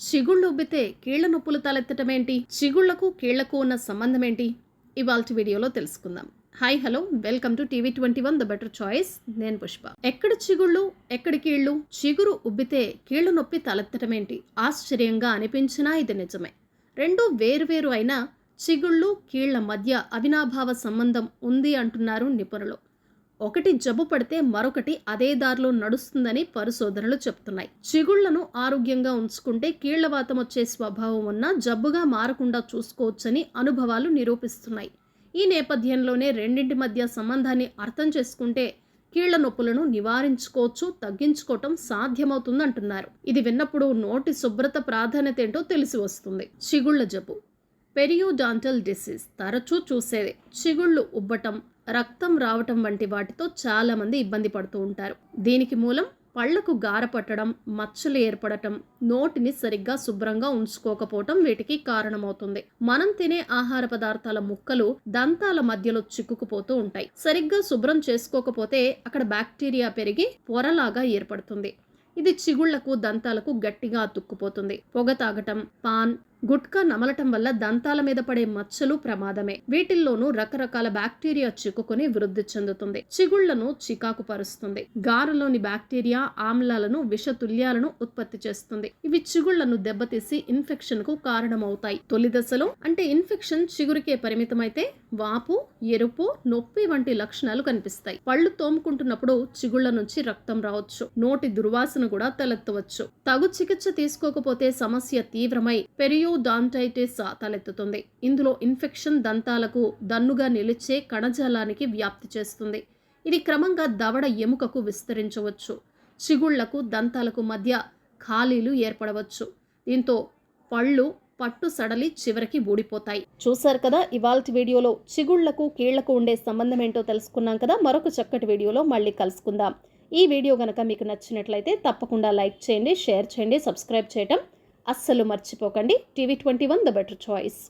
చిగుళ్ళు ఉబ్బితే కీళ్ళ నొప్పులు తలెత్తటమేంటి? చిగుళ్ళకు కీళ్ళకు ఉన్న సంబంధం ఏంటి వీడియోలో తెలుసుకుందాం. Hi hello. Welcome to TV twenty one the better choice. నేను పుష్ప. ఎక్కడ చిగుళ్ళు ఎక్కడి కీళ్ళు చిగురు ఉబ్బితే కీళ్ళ నొప్పి తలెత్తటమేంటి? ఆశ్చర్యంగా అనిపించినా ఇది నిజమే. రెండు వేరువేరు అయినా చిగుళ్ళు కీళ్ళ మధ్య అవినాభావ సంబంధం ఉంది అంటున్నారు నిపుణులు. ఒకటి జబ్బు పడితే మరొకటి అదే దారిలో నడుస్తుందని పరిశోధనలు చెప్తున్నాయి. చిగుళ్ళను ఆరోగ్యంగా ఉంచుకుంటే కీళ్ళవాతం వచ్చే స్వభావం ఉన్న జబ్బుగా మారకుండా చూసుకోవచ్చని అనుభవాలు నిరూపిస్తున్నాయి. ఈ నేపథ్యంలోనే రెండింటి మధ్య సంబంధాన్ని అర్థం చేసుకుంటే కీళ్ళ నొప్పులను నివారించుకోవచ్చు తగ్గించుకోవటం సాధ్యమవుతుందంటున్నారు. ఇది విన్నప్పుడు నోటి శుభ్రత ప్రాధాన్యత ఏంటో తెలిసి వస్తుంది. చిగుళ్ళ జబ్బు. Periodontal disease. తరచూ చూసేదే. చిగుళ్ళు ఉబ్బటం రక్తం రావటం వంటి వాటితో చాలామంది ఇబ్బంది పడుతూ ఉంటారు. దీనికి మూలం పళ్ళకు గారపట్టడం మచ్చలు ఏర్పడటం నోటిని సరిగ్గా శుభ్రంగా ఉంచుకోకపోవటం వీటికి కారణమవుతుంది. మనం తినే ఆహార పదార్థాల ముక్కలు దంతాల మధ్యలో చిక్కుకుపోతూ ఉంటాయి. సరిగ్గా శుభ్రం చేసుకోకపోతే అక్కడ బ్యాక్టీరియా పెరిగి పొరలాగా ఏర్పడుతుంది. ఇది చిగుళ్ళకు దంతాలకు గట్టిగా అతుక్కుపోతుంది. పొగ తాగటం పాన్ గుట్కా నమలటం వల్ల దంతాల మీద పడే మచ్చలు ప్రమాదమే. వీటిల్లోనూ రకరకాల బ్యాక్టీరియా చిక్కుకొని వృద్ధి చెందుతుంది. చిగుళ్ళను చికాకు పరుస్తుంది గారలోని బ్యాక్టీరియా ఆమ్లాలను విషతుల్యాలను ఉత్పత్తి చేస్తుంది. ఇవి చిగుళ్ళను దెబ్బతీసి ఇన్ఫెక్షన్కు కారణమవుతాయి. తొలి దశలో అంటే ఇన్ఫెక్షన్ చిగురికే పరిమితమైతే వాపు ఎరుపు నొప్పి వంటి లక్షణాలు కనిపిస్తాయి. పళ్ళు తోముకుంటున్నప్పుడు చిగుళ్ళ నుంచి రక్తం రావచ్చు. నోటి దుర్వాసన కూడా తలెత్తవచ్చు. తగు చికిత్స తీసుకోకపోతే సమస్య తీవ్రమై డాంటైటిస్ తలెత్తుతుంది ఇందులో ఇన్ఫెక్షన్ దంతాలకు దన్నుగా నిలిచే కణజాలానికి వ్యాప్తి చేస్తుంది. ఇది క్రమంగా దవడ ఎముకకు విస్తరించవచ్చు. చిగుళ్ళకు దంతాలకు మధ్య ఖాళీలు ఏర్పడవచ్చు. దీంతో పళ్ళు పట్టు సడలి చివరికి ఊడిపోతాయి. చూశారు కదా ఇవాళ వీడియోలో చిగుళ్ళకు కీళ్ళకు ఉండే సంబంధం ఏంటో తెలుసుకున్నాం కదా? మరొక చక్కటి వీడియోలో మళ్ళీ కలుసుకుందాం. ఈ వీడియో కనుక మీకు నచ్చినట్లయితే తప్పకుండా లైక్ చేయండి షేర్ చేయండి సబ్స్క్రైబ్ చేయటం అస్సలు మర్చిపోకండి. TV twenty one the better choice.